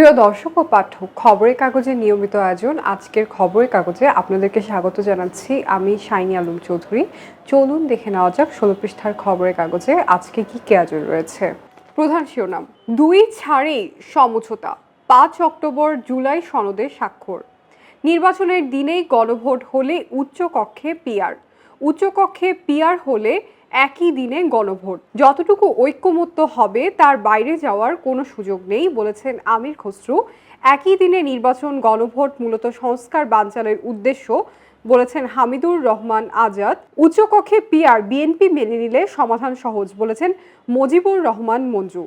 প্রিয় দর্শক ও পাঠক, খবরের কাগজের নিয়মিত আয়োজন। আজকের খবরের কাগজে আপনাদেরকে স্বাগত জানাচ্ছি আমি শাইনি আলম চৌধুরী। চলুন দেখে নেওয়া যাক ষোলো পৃষ্ঠার খবরের কাগজে আজকে কি কে আয়োজন রয়েছে। প্রধান শিরোনাম, দুই ছাড়েই সমঝোতা, পাঁচ অক্টোবর জুলাই সনদে স্বাক্ষর। নির্বাচনের দিনেই গণভোট হলে উচ্চকক্ষে পিয়ার উচ্চকক্ষে পিয়ার হলে একই দিনে গণভোট। যতটুকু ঐক্যমত্য হবে, তার বাইরে যাওয়ার কোনো সুযোগ নেই, বলেছেন আমির খসরু। একই দিনে নির্বাচন গণভোট মূলত সংস্কার বানচালের উদ্দেশ্য, বলেছেন হামিদুর রহমান আজাদ। উচ্চকক্ষে পিয়ার বিএনপি মেনে নিলে সমাধান সহজ, বলেছেন মজিবুর রহমান মঞ্জু।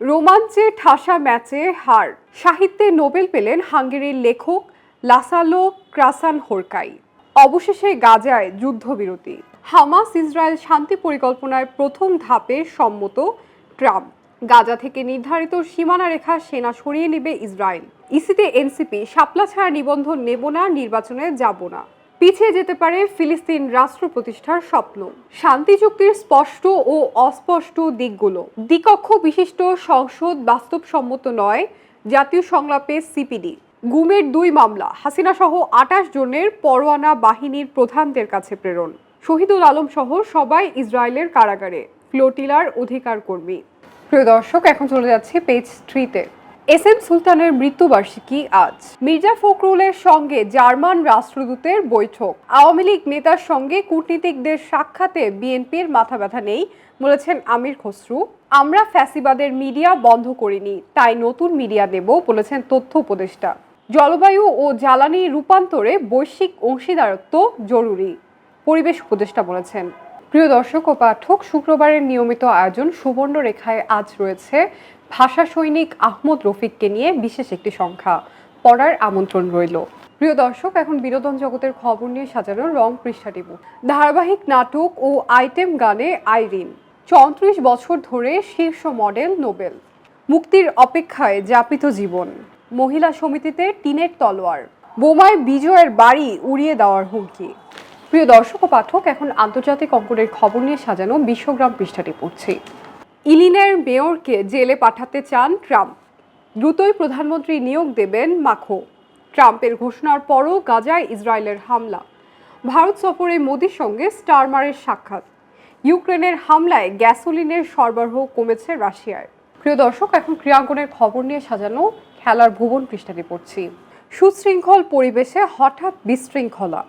রোমাঞ্চে ঠাসা ম্যাচে হার। সাহিত্যে নোবেল পেলেন হাঙ্গেরির লেখক লাসালো ক্রাসান হোরকাই অবশেষে গাজায় যুদ্ধবিরতি। হামাস ইসরায়েল শান্তি পরিকল্পনায় প্রথম ধাপে সম্মত ট্রাম্প। গাজা থেকে নির্ধারিত সীমানা রেখা সেনা সরিয়ে নেবে ইসরায়েল। ইসিতে এনসিপি শাপলা ছাড়া নিবন্ধন নেব না, নির্বাচনে যাব না। পিছিয়ে যেতে পারে ফিলিস্তিন রাষ্ট্র প্রতিষ্ঠার স্বপ্ন। শান্তি চুক্তির স্পষ্ট ও অস্পষ্ট দিকগুলো। দ্বিকক্ষ বিশিষ্ট সংসদ বাস্তবসম্মত নয়, জাতীয় সংলাপে সিপিডি। গুমের দুই মামলা। হাসিনা সহ আটাশ জনের পরোয়ানা বাহিনীর প্রধানদের কাছে প্রেরণ। শহীদুল আলম সহ সবাই ইসরায়েলের কারাগারে। ফ্লোটিলার অধিকার কর্মী। প্রিয় দর্শক, এখন চলে যাচ্ছে পেজ থ্রিতে। এস এম সুলতানের মৃত্যুবার্ষিকী আজ। মির্জা ফখরুলের সঙ্গে জার্মান রাষ্ট্রদূতের বৈঠক। আওয়ামী লীগ নেতার সঙ্গে কূটনীতিকদের সাক্ষাতে বিএনপির মাথা ব্যথা নেই বলেছেন আমির খসরু। আমরা ফ্যাসিবাদের মিডিয়া বন্ধ করিনি, তাই নতুন মিডিয়া দেব বলেছেন তথ্য উপদেষ্টা। জলবায়ু ও জ্বালানি রূপান্তরে বৈশ্বিক অংশীদারত্ব জরুরি, পরিবেশ উপদেষ্টা বলেছেন। প্রিয় দর্শক ও পাঠক, শুক্রবারের নিয়মিত আয়োজন সুবর্ণ রেখায় আজ রয়েছে। ভাষা সৈনিক আহমদ রফিককে নিয়ে বিশেষ একটি সংখ্যা, পড়ার আমন্ত্রণ রইল। প্রিয় দর্শক, এখন বিনোদন জগতের খবর নিয়ে সাজানো রং পৃষ্ঠাটি ধারাবাহিক নাটক ও আইটেম গানে আইরিন, চৌত্রিশ বছর ধরে শীর্ষ মডেল নোবেল। মুক্তির অপেক্ষায় যাপিত জীবন। মহিলা সমিতিতে টিনের তলোয়ার। বোমায় বিজয়ের বাড়ি উড়িয়ে দেওয়ার হুমকি। প্রিয় দর্শক ও পাঠক, এখন আন্তর্জাতিক অঙ্কনের খবর নিয়ে সাজানো বিশ্বগ্রাম পৃষ্ঠাটি পড়ছি। ইলিনের মেয়রকে জেলে পাঠাতে চান ট্রাম্প। দ্রুতই প্রধানমন্ত্রী নিয়োগ দেবেন মাখো। ট্রাম্পের ঘোষণার পরও গাজায় ইসরায়েলের হামলা। ভারত সফরে মোদির সঙ্গে স্টারমারের সাক্ষাৎ। ইউক্রেনের হামলায় গ্যাসোলিনের সরবরাহ কমেছে রাশিয়ায়। প্রিয় দর্শক, এখন ক্রীড়াঙ্গনের খবর নিয়ে সাজানো খেলার ভুবন পৃষ্ঠাটি পড়ছি। সুশৃঙ্খল পরিবেশে হঠাৎ বিশৃঙ্খলা।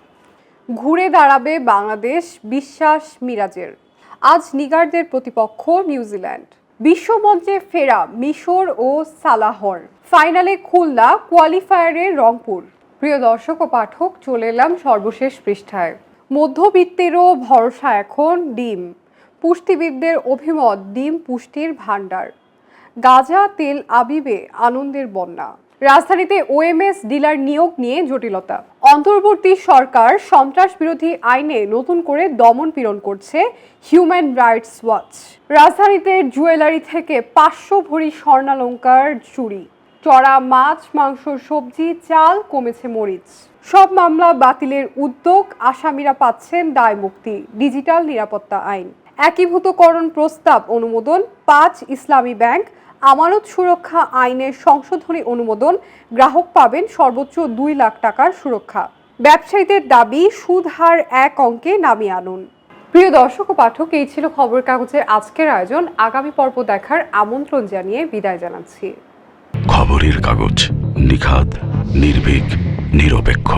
ঘুরে দাঁড়াবে বাংলাদেশ বিশ্বাস মিরাজের। আজ নিগারদের প্রতিপক্ষ নিউজিল্যান্ড। বিশ্বমঞ্চে ফেরা মিশর ও সালাহর। ফাইনালে খুলনা কোয়ালিফায়ারে রংপুর। প্রিয় দর্শক ও পাঠক, চলে এলাম সর্বশেষ পৃষ্ঠায়। মধ্যবিত্তেরও ভরসা এখন ডিম। পুষ্টিবিদদের অভিমত ডিম পুষ্টির ভাণ্ডার। গাজা, তেল আবিবে আনন্দের বন্যা। রাজধানীতে ওএমএস ডিলার নিয়োগ নিয়ে জটিলতা। অন্তর্বর্তী সরকার সন্ত্রাস বিরোধী আইনে নতুন করে দমন পীড়ন করছে হিউম্যান রাইটস ওয়াচ রাজধানীতে জুয়েলারি থেকে পাঁচশো ভরি স্বর্ণালঙ্কার চুরি। চড়া মাছ, মাংস, সবজি, চাল কমেছে মরিচ। সব মামলা বাতিলের উদ্যোগ আসামিরা পাচ্ছেন দায় মুক্তি ডিজিটাল নিরাপত্তা আইন। একীভূতকরণ প্রস্তাব অনুমোদন, পাঁচ, ইসলামী ব্যাংক, আমানত সুরক্ষা আইনের সংশোধনী অনুমোদন, গ্রাহক পাবেন সর্বোচ্চ দুই লাখ টাকার সুরক্ষা। ব্যবসায়ীদের দাবি, সুদ হার এক অঙ্কে নামিয়ে আনুন। প্রিয় দর্শক ও পাঠক, এই ছিল খবর কাগজের আজকের আয়োজন। আগামী পর্ব দেখার আমন্ত্রণ জানিয়ে বিদায় জানাচ্ছি। খবরের কাগজ নিখাদ নির্ভীক, নিরপেক্ষ।